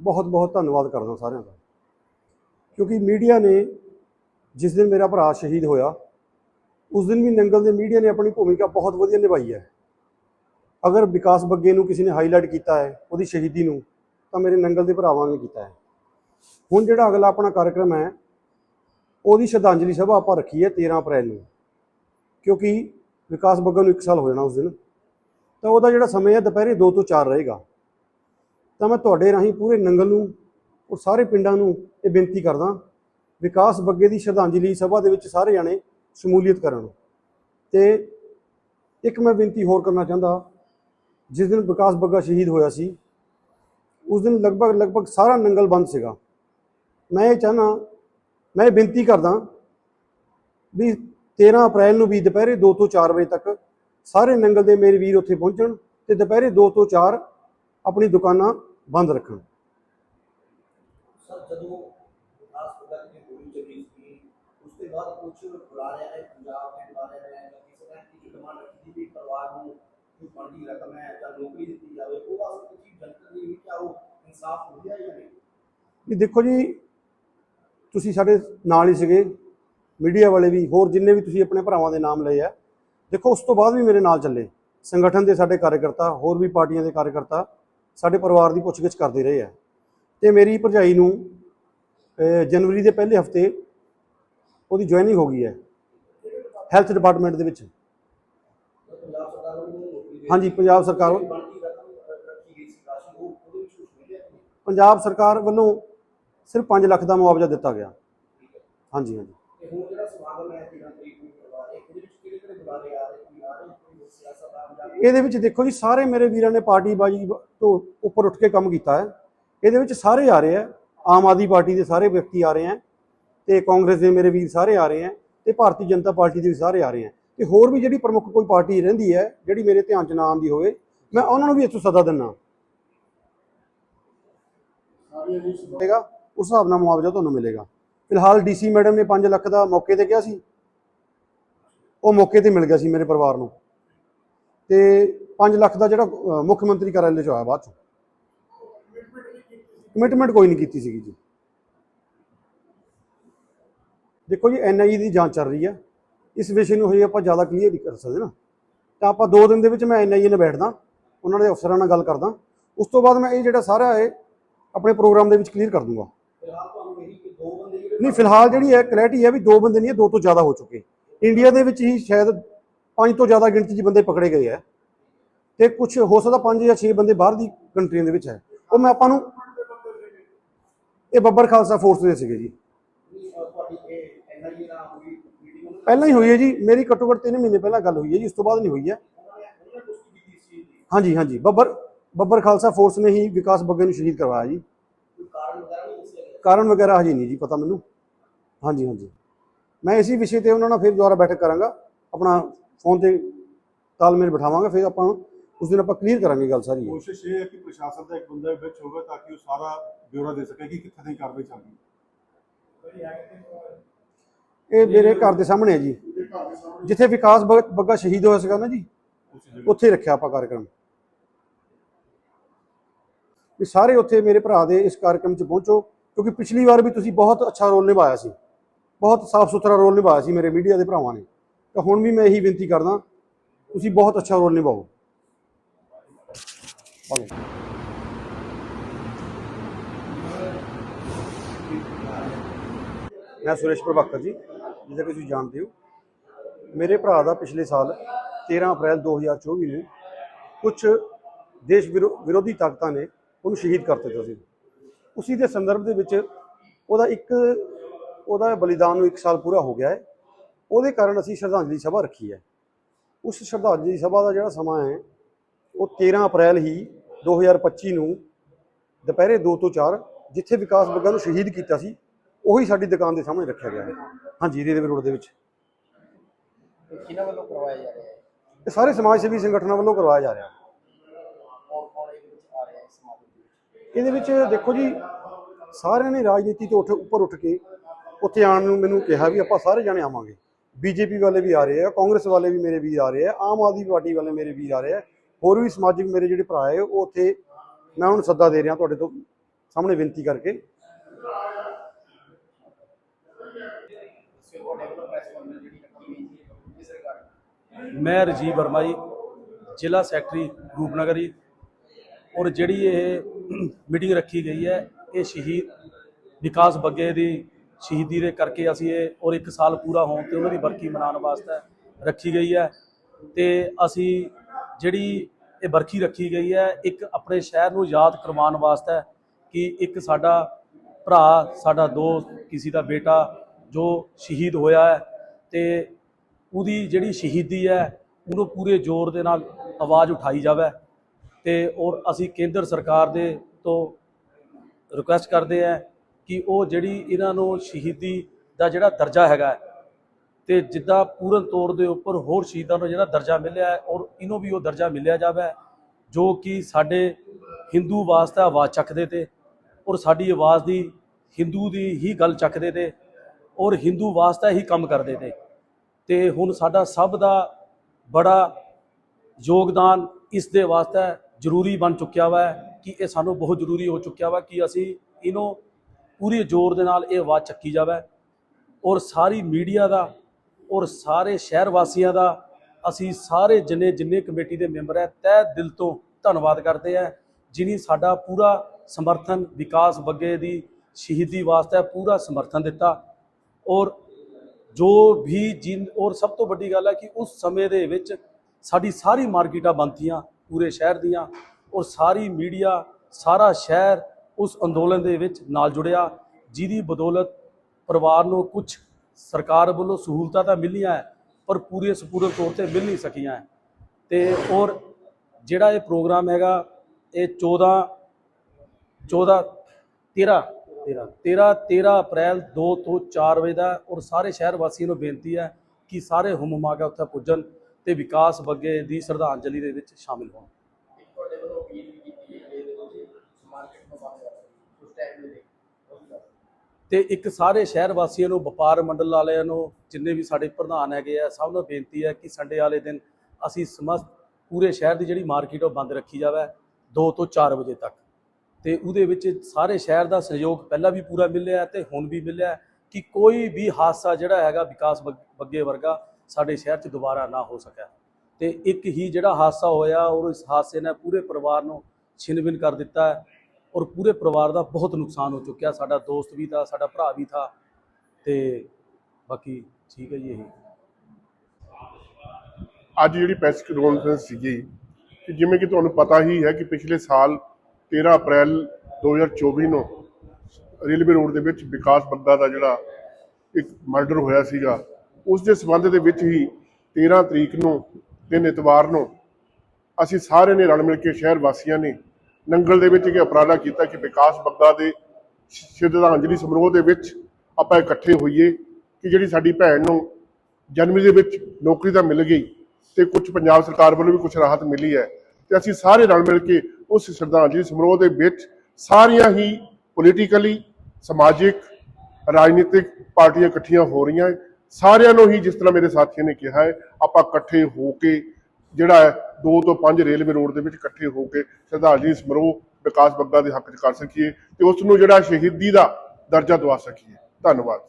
ਬਹੁਤ ਬਹੁਤ ਧੰਨਵਾਦ ਕਰਦਾ ਸਾਰਿਆਂ ਦਾ। ਕਿਉਂਕਿ ਮੀਡੀਆ ਨੇ ਜਿਸ ਦਿਨ ਮੇਰਾ ਭਰਾ ਸ਼ਹੀਦ ਹੋਇਆ, ਉਸ ਦਿਨ ਵੀ ਨੰਗਲ ਦੇ ਮੀਡੀਆ ਨੇ ਆਪਣੀ ਭੂਮਿਕਾ ਬਹੁਤ ਵਧੀਆ ਨਿਭਾਈ ਹੈ। ਅਗਰ ਵਿਕਾਸ ਬੱਗੇ ਨੂੰ ਕਿਸੇ ਨੇ ਹਾਈਲਾਈਟ ਕੀਤਾ ਹੈ, ਉਹਦੀ ਸ਼ਹੀਦੀ ਨੂੰ, ਤਾਂ ਮੇਰੇ ਨੰਗਲ ਦੇ ਭਰਾਵਾਂ ਨੇ ਕੀਤਾ ਹੈ। ਹੁਣ ਜਿਹੜਾ ਅਗਲਾ ਆਪਣਾ ਕਾਰਜਕ੍ਰਮ ਹੈ, ਉਹਦੀ ਸ਼ਰਧਾਂਜਲੀ ਸਭਾ ਆਪਾਂ ਰੱਖੀ ਹੈ 13 ਅਪ੍ਰੈਲ ਨੂੰ। ਕਿਉਂਕਿ ਵਿਕਾਸ ਬੱਗਾ ਨੂੰ 1 ਸਾਲ ਹੋ ਜਾਣਾ ਉਸ ਦਿਨ। ਤਾਂ ਉਹਦਾ ਜਿਹੜਾ ਸਮੇਂ ਹੈ, ਦੁਪਹਿਰੇ 2 ਤੋਂ 4 ਰਹੇਗਾ। ਤਾਂ ਮੈਂ ਤੁਹਾਡੇ ਰਾਹੀਂ ਪੂਰੇ ਨੰਗਲ ਨੂੰ ਔਰ ਸਾਰੇ ਪਿੰਡਾਂ ਨੂੰ ਇਹ ਬੇਨਤੀ ਕਰਦਾ ਵਿਕਾਸ ਬੱਗੇ ਦੀ ਸ਼ਰਧਾਂਜਲੀ ਸਭਾ ਦੇ ਵਿੱਚ ਸਾਰੇ ਜਾਣੇ ਸ਼ਮੂਲੀਅਤ ਕਰਨ ਤੇ ਇੱਕ ਮੈਂ ਬੇਨਤੀ ਹੋਰ ਕਰਨਾ ਚਾਹੁੰਦਾ, ਜਿਸ ਦਿਨ ਵਿਕਾਸ ਬੱਗਾ ਸ਼ਹੀਦ ਹੋਇਆ ਸੀ, ਉਸ ਦਿਨ ਲਗਭਗ ਲਗਭਗ ਸਾਰਾ ਨੰਗਲ ਬੰਦ ਸੀਗਾ। ਮੈਂ ਇਹ ਚਾਹਨਾ ਮੈਂ ਇਹ ਬੇਨਤੀ ਕਰਦਾ ਵੀ 13 ਅਪ੍ਰੈਲ ਨੂੰ ਵੀ ਦੁਪਹਿਰੇ 2 ਤੋਂ 4 ਵਜੇ ਤੱਕ ਸਾਰੇ ਨੰਗਲ ਦੇ ਮੇਰੇ ਵੀਰ ਉੱਥੇ ਪਹੁੰਚਣ ਤੇ ਦੁਪਹਿਰੇ 2 ਤੋਂ 4 ਆਪਣੀ ਦੁਕਾਨਾਂ ਬੰਦ ਰੱਖਣ। ਸਰ ਜਦੋਂ ਵਿਕਾਸ ਬੱਗਾ ਦੀ ਗੋਲੀ ਚੱਲੀ ਸੀ ਉਸ ਤੋਂ ਬਾਅਦ ਕੁਝ ਬੁਲਾਰਿਆਂ ਨੇ ਪੰਜਾਬ ਦੇ ਬੁਲਾਰਿਆਂ ਨੇ ਜਾਂ ਕਿਸੇ ਨੇ ਕੀ ਡਿਮਾਂਡ ਰੱਖੀ ਸੀ ਵੀ ਪਰਿਵਾਰ ਨੂੰ ਕੋਈ ਬਣਦੀ ਰਕਮ ਹੈ ਜਾਂ ਨੌਕਰੀ ਦਿੱਤੀ ਜਾਵੇ ਉਹ ਵਾਸਤੇ ਤੁਸੀਂ ਜਨਤਾ ਦੀ ਵੀ ਕਿ ਉਹ ਇਨਸਾਫ ਹੋ ਗਿਆ ਜਾਂ ਨਹੀਂ? ਵੀ ਦੇਖੋ ਜੀ ਤੁਸੀਂ ਸਾਡੇ ਨਾਲ ਹੀ ਸੀਗੇ ਮੀਡੀਆ ਵਾਲੇ ਵੀ ਹੋਰ ਜਿੰਨੇ ਵੀ ਤੁਸੀਂ ਆਪਣੇ ਭਰਾਵਾਂ ਦੇ ਨਾਮ ਲਏ ਆ ਦੇਖੋ ਉਸ ਤੋਂ ਬਾਅਦ ਵੀ ਮੇਰੇ ਨਾਲ ਚੱਲੇ। ਸੰਗਠਨ ਦੇ ਸਾਡੇ ਕਾਰਜਕਰਤਾ ਹੋਰ ਵੀ ਪਾਰਟੀਆਂ ਦੇ ਕਾਰਜਕਰਤਾ ਸਾਡੇ ਪਰਿਵਾਰ ਦੀ ਪੁੱਛਗਿੱਛ ਕਰਦੇ ਰਹੇ ਆ। ਤੇ ਮੇਰੀ ਭਰਜਾਈ ਨੂੰ ਜਨਵਰੀ ਦੇ ਪਹਿਲੇ ਹਫ਼ਤੇ ਉਹਦੀ ਜੁਆਇਨਿੰਗ ਹੋ ਗਈ ਹੈ ਹੈਲਥ ਡਿਪਾਰਟਮੈਂਟ ਦੇ ਵਿੱਚ। ਤਾਂ ਪੰਜਾਬ ਸਰਕਾਰ ਵੱਲੋਂ ਹਾਂਜੀ ਪੰਜਾਬ ਸਰਕਾਰ ਪੰਜਾਬ ਸਰਕਾਰ ਵੱਲੋਂ ਸਿਰਫ 5 ਲੱਖ ਦਾ ਮੁਆਵਜ਼ਾ ਦਿੱਤਾ ਗਿਆ। ਹਾਂਜੀ ਹਾਂਜੀ ਤੇ ਹੁਣ ਜਿਹੜਾ ਸਮਾਗਮ ਹੈ 13 ਤਰੀਕ ਨੂੰ ਕਰਵਾ ਰਹੇ ਇਹਦੇ ਵਿੱਚ ਕਿਹੜੇ ਕਿਹੜੇ ਬੁਲਾਰੇ ਆ ਰਹੇ ਕੋਈ ਆ ਰਹੇ ਕੋਈ ਸਿਆਸਤਦਾਨ ਜਾਂ ਇਹਦੇ ਵਿੱਚ ਦੇਖੋ ਜੀ, ਸਾਰੇ ਮੇਰੇ ਵੀਰਾਂ ਨੇ ਪਾਰਟੀ ਬਾਜੀ ਤੋਂ ਉੱਪਰ ਉੱਠ ਕੇ ਕੰਮ ਕੀਤਾ ਹੈ। ਇਹਦੇ ਵਿੱਚ ਸਾਰੇ ਆ ਰਹੇ ਆ ਆਮ ਆਦਮੀ ਪਾਰਟੀ ਦੇ ਸਾਰੇ ਵਿਅਕਤੀ ਆ ਰਹੇ ਆ ਤੇ ਕਾਂਗਰਸ ਦੇ ਮੇਰੇ ਵੀਰ ਸਾਰੇ ਆ ਰਹੇ ਆ ਤੇ ਭਾਰਤੀ ਜਨਤਾ ਪਾਰਟੀ ਦੇ ਵੀ ਸਾਰੇ ਆ ਰਹੇ ਆ ਤੇ ਹੋਰ ਵੀ ਜਿਹੜੀ ਪ੍ਰਮੁੱਖ ਕੋਈ ਪਾਰਟੀ ਰਹਿੰਦੀ ਹੈ, ਜਿਹੜੀ ਮੇਰੇ ਧਿਆਨ 'ਚ ਨਾ ਆਉਂਦੀ ਹੋਵੇ, ਮੈਂ ਉਹਨਾਂ ਨੂੰ ਵੀ ਇੱਥੋਂ ਸੱਦਾ ਦਿੰਨਾ ਮਿਲੇਗਾ? ਉਸ ਹਿਸਾਬ ਨਾਲ ਮੁਆਵਜ਼ਾ ਤੁਹਾਨੂੰ ਮਿਲੇਗਾ। ਫਿਲਹਾਲ ਡੀਸੀ ਮੈਡਮ ਨੇ 5 ਲੱਖ ਦਾ ਮੌਕੇ ਤੇ ਕਿਹਾ ਸੀ। ਉਹ ਮੌਕੇ ਤੇ ਮਿਲ ਗਿਆ ਸੀ ਮੇਰੇ ਪਰਿਵਾਰ ਨੂੰ। ਤੇ 5 ਲੱਖ ਦਾ ਜਿਹੜਾ ਮੁੱਖ ਮੰਤਰੀ ਕਾਰਜਾਲੇ ਚ ਆਇਆ ਬਾਅਦ ਚ। ਕਮਿਟਮੈਂਟ ਕੋਈ ਨਹੀਂ ਕੀਤੀ ਸੀਗੀ ਜੀ। ਦੇਖੋ ਜੀ ਐਨਆਈਏ ਦੀ ਜਾਂਚ ਚੱਲ ਰਹੀ ਹੈ ਇਸ ਵਿਸ਼ੇ ਨੂੰ ਹਜੇ ਆਪਾਂ ਜ਼ਿਆਦਾ ਕਲੀਅਰ ਨਹੀਂ ਕਰ ਸਕਦੇ ਨਾ। ਤਾਂ ਆਪਾਂ 2 ਦਿਨ ਦੇ ਵਿੱਚ ਮੈਂ ਐਨਆਈਏ ਨਾਲ ਬੈਠਦਾ, ਉਹਨਾਂ ਦੇ ਅਫਸਰਾਂ ਨਾਲ ਗੱਲ ਕਰਦਾ। ਉਸ ਤੋਂ ਬਾਅਦ ਮੈਂ ਇਹ ਜਿਹੜਾ ਸਾਰਾ ਇਹ ਆਪਣੇ ਪ੍ਰੋਗਰਾਮ ਦੇ ਵਿੱਚ ਕਲੀਅਰ ਕਰ ਦੂੰਗਾ। ਨਹੀਂ, ਫਿਲਹਾਲ ਜਿਹੜੀ ਹੈ ਕਲੈਰਿਟੀ ਹੈ ਵੀ ਦੋ ਬੰਦੇ ਨਹੀਂ ਹੈ ਦੋ ਤੋਂ ਜ਼ਿਆਦਾ ਹੋ ਚੁੱਕੇ। ਇੰਡੀਆ ਦੇ ਵਿੱਚ ਹੀ ਸ਼ਾਇਦ ਪੰਜ ਤੋਂ ਜ਼ਿਆਦਾ ਗਿਣਤੀ 'ਚ ਬੰਦੇ ਪਕੜੇ ਗਏ ਹੈ ਤੇ ਕੁਝ ਹੋ ਸਕਦਾ ਪੰਜ ਜਾਂ 6 ਬੰਦੇ ਬਾਹਰ ਦੀ ਕੰਟਰੀਆਂ ਦੇ ਵਿੱਚ ਹੈ। ਉਹ ਮੈਂ ਆਪਾਂ ਨੂੰ ਇਹ ਬੱਬਰ ਖਾਲਸਾ ਫੋਰਸ ਦੇ ਸੀਗੇ ਜੀ। ਪਹਿਲਾਂ ਹੀ ਹੋਈ ਹੈ ਜੀ। ਮੇਰੀ ਘੱਟੋ ਘੱਟ 3 ਮਹੀਨੇ ਪਹਿਲਾਂ ਗੱਲ ਹੋਈ ਹੈ ਜੀ। ਉਸ ਤੋਂ ਬਾਅਦ ਨਹੀਂ ਹੋਈ ਹੈ। ਹਾਂਜੀ ਹਾਂਜੀ। ਬੱਬਰ ਬੱਬਰ ਖਾਲਸਾ ਫੋਰਸ ਨੇ ਹੀ ਵਿਕਾਸ ਬੱਗੇ ਨੂੰ ਸ਼ਹੀਦ ਕਰਵਾਇਆ ਜੀ। ਕਾਰਨ ਵਗੈਰਾ ਕਾਰਨ ਵਗੈਰਾ ਹਜੇ ਨਹੀਂ ਜੀ ਪਤਾ ਮੈਨੂੰ। ਹਾਂਜੀ ਹਾਂਜੀ। ਮੈਂ ਇਸੇ ਵਿਸ਼ੇ ਤੇ ਉਹਨਾਂ ਨਾਲ ਫਿਰ ਦੁਬਾਰਾ ਬੈਠਕ ਕਰਾਂਗਾ। ਆਪਣਾ ਫੋਨ ਤੇ ਤਾਲਮੇਲ ਬਿਠਾਵਾਂਗਾ ਫਿਰ ਆਪਾਂ ਉਸ ਦਿਨ ਆਪਾਂ ਕਲੀਅਰ ਕਰਾਂਗੇ ਗੱਲ ਸਾਰੀ। ਕੋਸ਼ਿਸ਼ ਇਹ ਹੈ ਕਿ ਪ੍ਰਸ਼ਾਸਨ ਦਾ ਇੱਕ ਬੰਦਾ ਵਿੱਚ ਹੋਵੇ ਤਾਂ ਕਿ ਉਹ ਸਾਰਾ ਬਿਊਰੋ ਦੇ ਸਕੇ ਕਿ ਕਿੱਥੇ ਦੀ ਕਾਰਵਾਈ ਚੱਲ ਰਹੀ ਹੈ। ਇਹ ਮੇਰੇ ਘਰ ਦੇ ਸਾਹਮਣੇ ਹੈ ਜੀ। ਜਿੱਥੇ ਵਿਕਾਸ ਬੱਗ- ਬੱਗਾ ਸ਼ਹੀਦ ਹੋਇਆ ਸੀਗਾ ਨਾ ਜੀ ਉੱਥੇ ਰੱਖਿਆ ਆਪਾਂ ਕਾਰਜਕ੍ਰਮ ਵੀ ਸਾਰੇ ਉੱਥੇ ਮੇਰੇ ਭਰਾ ਦੇ ਇਸ ਕਾਰਜਕ੍ਰਮ 'ਚ ਪਹੁੰਚੋ ਕਿਉਂਕਿ ਪਿਛਲੀ ਵਾਰ ਵੀ ਤੁਸੀਂ ਬਹੁਤ ਅੱਛਾ ਰੋਲ ਨਿਭਾਇਆ ਸੀ। ਬਹੁਤ ਸਾਫ਼ ਸੁਥਰਾ ਰੋਲ ਨਿਭਾਇਆ ਸੀ ਮੇਰੇ ਮੀਡੀਆ ਦੇ ਭਰਾਵਾਂ ਨੇ। ਤਾਂ ਹੁਣ ਵੀ ਮੈਂ ਇਹੀ ਬੇਨਤੀ ਕਰਦਾ, ਤੁਸੀਂ ਬਹੁਤ ਅੱਛਾ ਰੋਲ ਨਿਭਾਓ। ਭਾਵੇਂ ਮੈਂ ਸੁਰੇਸ਼ ਪ੍ਰਭਾਕਰ ਜੀ ਜਿੱਦਾਂ ਕਿ ਤੁਸੀਂ ਜਾਣਦੇ ਹੋ। ਮੇਰੇ ਭਰਾ ਦਾ ਪਿਛਲੇ ਸਾਲ 13 ਅਪ੍ਰੈਲ 2024 ਨੂੰ ਕੁਝ ਦੇਸ਼ ਵਿਰੋ- ਵਿਰੋਧੀ ਤਾਕਤਾਂ ਨੇ ਉਹਨੂੰ ਸ਼ਹੀਦ ਕਰ ਦਿੱਤਾ ਸੀ। ਉਸੇ ਦੇ ਸੰਦਰਭ ਦੇ ਵਿੱਚ ਉਹਦਾ ਇੱਕ, ਉਹਦਾ ਬਲੀਦਾਨ ਨੂੰ 1 ਸਾਲ ਪੂਰਾ ਹੋ ਗਿਆ ਹੈ। ਉਹਦੇ ਕਾਰਨ ਅਸੀਂ ਸ਼ਰਧਾਂਜਲੀ ਸਭਾ ਰੱਖੀ ਹੈ। ਉਸ ਸ਼ਰਧਾਂਜਲੀ ਸਭਾ ਦਾ ਜਿਹੜਾ ਸਮਾਂ ਹੈ ਉਹ 13 ਅਪ੍ਰੈਲ ਹੀ 2025 ਨੂੰ ਦੁਪਹਿਰੇ 2 ਤੋਂ 4 ਜਿੱਥੇ ਵਿਕਾਸ ਬੱਗਾ ਨੂੰ ਸ਼ਹੀਦ ਕੀਤਾ ਸੀ ਉਹੀ ਸਾਡੀ ਦੁਕਾਨ ਦੇ ਸਾਹਮਣੇ ਰੱਖਿਆ ਗਿਆ ਹੈ। ਹਾਂਜੀ ਰੇਲਵੇ ਰੋਡ ਦੇ ਵਿੱਚ। ਕਿਹਨਾਂ ਵੱਲੋਂ ਕਰਵਾਇਆ ਜਾ ਰਿਹਾ ਹੈ? ਇਹ ਸਾਰੇ ਸਮਾਜ ਸੇਵੀ ਸੰਗਠਨਾਂ ਵੱਲੋਂ ਕਰਵਾਇਆ ਜਾ ਰਿਹਾ ਹੈ। ਇਹਦੇ ਵਿੱਚ ਦੇਖੋ ਜੀ ਸਾਰਿਆਂ ਨੇ ਰਾਜਨੀਤੀ ਤੋਂ ਉੱਠ ਉੱਪਰ ਉੱਠ ਕੇ ਉੱਥੇ ਆਉਣ ਨੂੰ ਮੈਨੂੰ ਕਿਹਾ ਵੀ ਆਪਾਂ ਸਾਰੇ ਜਾਣੇ ਆਵਾਂਗੇ। ਬੀਜੇਪੀ ਵਾਲੇ ਵੀ ਆ ਰਹੇ ਆ, ਕਾਂਗਰਸ ਵਾਲੇ ਵੀ ਮੇਰੇ ਵੀ ਆ ਰਹੇ ਆ, ਆਮ ਆਦਮੀ ਪਾਰਟੀ ਵਾਲੇ ਮੇਰੇ ਵੀ ਆ ਰਹੇ ਆ, ਹੋਰ ਵੀ ਸਮਾਜਿਕ ਮੇਰੇ ਜਿਹੜੇ ਭਰਾ ਹੈ ਉਹ ਉੱਥੇ ਮੈਂ ਹੁਣ ਸੱਦਾ ਦੇ ਰਿਹਾ ਤੁਹਾਡੇ ਤੋਂ ਸਾਹਮਣੇ ਬੇਨਤੀ ਕਰਕੇ। ਮੈਂ ਰਜੀਵ ਵਰਮਾ ਜੀ, ਜ਼ਿਲ੍ਹਾ ਸੈਕਟਰੀ ਰੂਪਨਗਰ ਜੀ, ਔਰ ਜਿਹੜੀ ਇਹ ਮੀਟਿੰਗ ਰੱਖੀ ਗਈ ਹੈ, ਇਹ ਸ਼ਹੀਦ ਵਿਕਾਸ ਬੱਗੇ ਦੀ ਸ਼ਹੀਦੀ ਦੇ ਕਰਕੇ ਅਸੀਂ ਇਹ ਔਰ ਇੱਕ ਸਾਲ ਪੂਰਾ ਹੋਣ ਤੇ ਉਹਨਾਂ ਦੀ ਬਰਕੀ ਮਨਾਉਣ ਵਾਸਤੇ ਰੱਖੀ ਗਈ ਹੈ। ਤੇ ਅਸੀਂ ਜਿਹੜੀ ਇਹ ਬਰਕੀ ਰੱਖੀ ਗਈ ਹੈ, ਇੱਕ ਆਪਣੇ ਸ਼ਹਿਰ ਨੂੰ ਯਾਦ ਕਰਵਾਉਣ ਵਾਸਤੇ ਕਿ ਇੱਕ ਸਾਡਾ ਭਰਾ, ਸਾਡਾ ਦੋਸਤ, ਕਿਸੇ ਦਾ ਬੇਟਾ ਜੋ ਸ਼ਹੀਦ ਹੋਇਆ ਹੈ ਤੇ ਉਹਦੀ ਜਿਹੜੀ ਸ਼ਹੀਦੀ ਹੈ, ਉਹਨੂੰ ਪੂਰੇ ਜ਼ੋਰ ਦੇ ਨਾਲ ਆਵਾਜ਼ ਉਠਾਈ ਜਾਵੇ ਤੇ ਔਰ ਅਸੀਂ ਕੇਂਦਰ ਸਰਕਾਰ ਦੇ ਤੋਂ ਰਿਕੁਐਸਟ ਕਰਦੇ ਆ ਕਿ ਉਹ ਜਿਹੜੀ ਇਹਨਾਂ ਨੂੰ ਸ਼ਹੀਦੀ ਦਾ ਜਿਹੜਾ ਦਰਜਾ ਹੈਗਾ ਹੈ, ਤੇ ਜਿੱਦਾਂ ਪੂਰਨ ਤੌਰ ਦੇ ਉੱਪਰ ਹੋਰ ਸ਼ਹੀਦਾਂ ਨੂੰ ਜਿਹੜਾ ਦਰਜਾ ਮਿਲਿਆ ਹੈ ਔਰ ਇਹਨੂੰ ਵੀ ਉਹ ਦਰਜਾ ਮਿਲਿਆ ਜਾਵੇ ਜੋ ਕਿ ਸਾਡੇ ਹਿੰਦੂ ਵਾਸਤੇ ਆਵਾਜ਼ ਚੱਕਦੇ ਤੇ ਔਰ ਸਾਡੀ ਆਵਾਜ਼ ਦੀ ਹਿੰਦੂ ਦੀ ਹੀ ਗੱਲ ਚੱਕਦੇ ਤੇ ਔਰ ਹਿੰਦੂ ਵਾਸਤੇ ਹੀ ਕੰਮ ਕਰਦੇ ਤੇ। ਤੇ ਹੁਣ ਸਾਡਾ ਸਭ ਦਾ ਬੜਾ ਯੋਗਦਾਨ ਇਸ ਦੇ ਵਾਸਤੇ ਜ਼ਰੂਰੀ ਬਣ ਚੁੱਕਿਆ ਵਾ ਕਿ ਇਹ ਸਾਨੂੰ ਬਹੁਤ ਜ਼ਰੂਰੀ ਹੋ ਚੁੱਕਿਆ ਵਾ ਕਿ ਅਸੀਂ ਇਹਨੂੰ ਪੂਰੀ ਜ਼ੋਰ ਦੇ ਨਾਲ ਇਹ ਆਵਾਜ਼ ਚੱਕੀ ਜਾਵੇ ਔਰ ਸਾਰੀ ਮੀਡੀਆ ਦਾ ਔਰ ਸਾਰੇ ਸ਼ਹਿਰ ਵਾਸੀਆਂ ਦਾ ਅਸੀਂ ਸਾਰੇ ਜਿੰਨੇ ਜਿੰਨੇ ਕਮੇਟੀ ਦੇ ਮੈਂਬਰ ਹੈ, ਤਹਿ ਦਿਲ ਤੋਂ ਧੰਨਵਾਦ ਕਰਦੇ ਆ ਜਿਨੀ ਸਾਡਾ ਪੂਰਾ ਸਮਰਥਨ ਵਿਕਾਸ ਬੱਗੇ ਦੀ ਸ਼ਹੀਦੀ ਵਾਸਤੇ ਪੂਰਾ ਸਮਰਥਨ ਦਿੱਤਾ ਔਰ ਜੋ ਵੀ ਜਿਨ ਔਰ ਸਭ ਤੋਂ ਵੱਡੀ ਗੱਲ ਹੈ ਕਿ ਉਸ ਸਮੇਂ ਦੇ ਵਿੱਚ ਸਾਡੀ ਸਾਰੀ ਮਾਰਕੀਟਾਂ ਬੰਦ ਥੀਆਂ ਪੂਰੇ ਸ਼ਹਿਰ ਦੀਆਂ ਔਰ ਸਾਰੀ ਮੀਡੀਆ, ਸਾਰਾ ਸ਼ਹਿਰ ਉਸ ਅੰਦੋਲਨ ਦੇ ਵਿੱਚ ਨਾਲ ਜੁੜਿਆ, ਜਿਹਦੀ ਬਦੌਲਤ ਪਰਿਵਾਰ ਨੂੰ ਕੁਝ ਸਰਕਾਰ ਵੱਲੋਂ ਸਹੂਲਤਾਂ ਤਾਂ ਮਿਲੀਆਂ ਹੈ, ਪਰ ਪੂਰੇ ਸਪੂਰਨ ਤੌਰ ਤੇ ਮਿਲ ਨਹੀਂ ਸਕੀਆਂ ਹੈ। ਤੇ ਔਰ ਜਿਹੜਾ ਇਹ ਪ੍ਰੋਗਰਾਮ ਹੈਗਾ, ਇਹ 14 14 13 13 13 13 ਅਪ੍ਰੈਲ 2 ਤੋਂ 4 ਵਜੇ ਦਾ ਔਰ ਸਾਰੇ ਸ਼ਹਿਰ ਵਾਸੀਆਂ ਨੂੰ ਬੇਨਤੀ ਹੈ ਕਿ ਸਾਰੇ ਹੁਮਮਾ ਕੇ ਉੱਥੇ ਪੁੱਜਣ ਤੇ ਵਿਕਾਸ ਬੱਗੇ ਦੀ ਸ਼ਰਧਾਂਜਲੀ ਦੇ ਵਿੱਚ ਸ਼ਾਮਿਲ ਹੋਣ ਤੁਹਾਡੇ ਵੱਲੋਂ ਅਪੀਲ ਵੀ ਕੀਤੀ ਗਈ ਹੈ ਕਿ ਮਾਰਕੀਟ ਨੂੰ ਬੰਦ ਕਰ ਉਸ ਟਾਈਮ ਦੇ ਲਈ ਤੇ ਇੱਕ ਸਾਰੇ ਸ਼ਹਿਰ ਵਾਸੀਆਂ ਨੂੰ, ਵਪਾਰ ਮੰਡਲ ਵਾਲਿਆਂ ਨੂੰ, ਜਿੰਨੇ ਵੀ ਸਾਡੇ ਪ੍ਰਧਾਨ ਹੈਗੇ ਆ, ਸਭ ਨੂੰ ਬੇਨਤੀ ਹੈ ਕਿ ਸੰਡੇ ਵਾਲੇ ਦਿਨ ਅਸੀਂ ਸਮਸਤ ਪੂਰੇ ਸ਼ਹਿਰ ਦੀ ਜਿਹੜੀ ਮਾਰਕੀਟ ਉਹ ਬੰਦ ਰੱਖੀ ਜਾਵੇ 2 ਤੋਂ 4 ਵਜੇ ਤੱਕ। ਤੇ ਉਹਦੇ ਵਿੱਚ ਸਾਰੇ ਸ਼ਹਿਰ ਦਾ ਸਹਿਯੋਗ ਪਹਿਲਾਂ ਵੀ ਪੂਰਾ ਮਿਲਿਆ ਤੇ ਹੁਣ ਵੀ ਮਿਲਿਆ ਕਿ ਕੋਈ ਵੀ ਹਾਦਸਾ ਜਿਹੜਾ ਹੈਗਾ ਵਿਕਾਸ ਬੱਗੇ ਵਰਗਾ ਸਾਡੇ ਸ਼ਹਿਰ 'ਚ ਦੁਬਾਰਾ ਨਾ ਹੋ ਸਕਿਆ। ਤੇ ਇੱਕ ਹੀ ਜਿਹੜਾ ਹਾਦਸਾ ਹੋਇਆ, ਔਰ ਇਸ ਹਾਦਸੇ ਨੇ ਪੂਰੇ ਪਰਿਵਾਰ ਨੂੰ ਛਿਨਬਿਨ ਕਰ ਦਿੱਤਾ ਔਰ ਪੂਰੇ ਪਰਿਵਾਰ ਦਾ ਬਹੁਤ ਨੁਕਸਾਨ ਹੋ ਚੁੱਕਿਆ। ਸਾਡਾ ਦੋਸਤ ਵੀ ਥਾ, ਸਾਡਾ ਭਰਾ ਵੀ ਥਾ ਤੇ ਬਾਕੀ ਠੀਕ ਹੈ ਜੀ ਇਹ। ਅੱਜ ਜਿਹੜੀ ਪ੍ਰੈਸ ਕਾਨਫਰੰਸ ਸੀਗੀ, ਕਿ ਜਿਵੇਂ ਕਿ ਤੁਹਾਨੂੰ ਪਤਾ ਹੀ ਹੈ ਕਿ ਪਿਛਲੇ ਸਾਲ 13 ਅਪ੍ਰੈਲ 2024 ਨੂੰ ਰੇਲਵੇ ਰੋਡ ਦੇ ਵਿੱਚ ਵਿਕਾਸ ਬੱਗਾ ਦਾ ਜਿਹੜਾ ਇੱਕ ਮਰਡਰ ਹੋਇਆ ਸੀਗਾ, ਉਸ ਦੇ ਸਬੰਧ ਦੇ ਵਿੱਚ ਹੀ 13 ਤਰੀਕ ਨੂੰ ਦਿਨ ਇਤਵਾਰ ਨੂੰ ਅਸੀਂ ਸਾਰੇ ਨੇ ਰਲ ਮਿਲ ਕੇ ਸ਼ਹਿਰ ਵਾਸੀਆਂ ਨੇ ਨੰਗਲ ਦੇ ਵਿੱਚ ਇੱਕ ਉਪਰਾਲਾ ਕੀਤਾ ਕਿ ਵਿਕਾਸ ਬੱਗਾ ਦੇ ਸ਼ਰਧਾਂਜਲੀ ਸਮਾਰੋਹ ਦੇ ਵਿੱਚ ਆਪਾਂ ਇਕੱਠੇ ਹੋਈਏ ਕਿ ਜਿਹੜੀ ਸਾਡੀ ਭੈਣ ਨੂੰ ਜਨਮ ਦੇ ਵਿੱਚ ਨੌਕਰੀ ਤਾਂ ਮਿਲ ਗਈ ਤੇ ਕੁਝ ਪੰਜਾਬ ਸਰਕਾਰ ਵੱਲੋਂ ਵੀ ਕੁਝ ਰਾਹਤ ਮਿਲੀ ਹੈ ਤੇ ਅਸੀਂ ਸਾਰੇ ਰਲ ਮਿਲ ਕੇ ਉਸ ਸ਼ਰਧਾਂਜਲੀ ਸਮਾਰੋਹ ਦੇ ਵਿੱਚ ਸਾਰੀਆਂ ਹੀ ਪੋਲੀਟੀਕਲੀ ਸਮਾਜਿਕ, ਰਾਜਨੀਤਿਕ ਪਾਰਟੀਆਂ ਇਕੱਠੀਆਂ ਹੋ ਰਹੀਆਂ। ਸਾਰਿਆਂ ਨੂੰ ਹੀ ਜਿਸ ਤਰ੍ਹਾਂ ਮੇਰੇ ਸਾਥੀਆਂ ਨੇ ਕਿਹਾ ਹੈ, ਆਪਾਂ ਇਕੱਠੇ ਹੋ ਕੇ ਜਿਹੜਾ ਹੈ, ਦੋ ਤੋਂ ਪੰਜ ਰੇਲਵੇ ਰੋਡ ਦੇ ਵਿੱਚ ਇਕੱਠੇ ਹੋ ਕੇ ਸ਼ਰਧਾਂਜਲੀ ਸਮਾਰੋਹ ਵਿਕਾਸ ਬੱਗਾ ਦੇ ਹੱਕ 'ਚ ਕਰ ਸਕੀਏ ਤੇ ਉਸ ਨੂੰ ਜਿਹੜਾ ਸ਼ਹੀਦੀ ਦਾ ਦਰਜਾ ਦਵਾ ਸਕੀਏ। ਧੰਨਵਾਦ।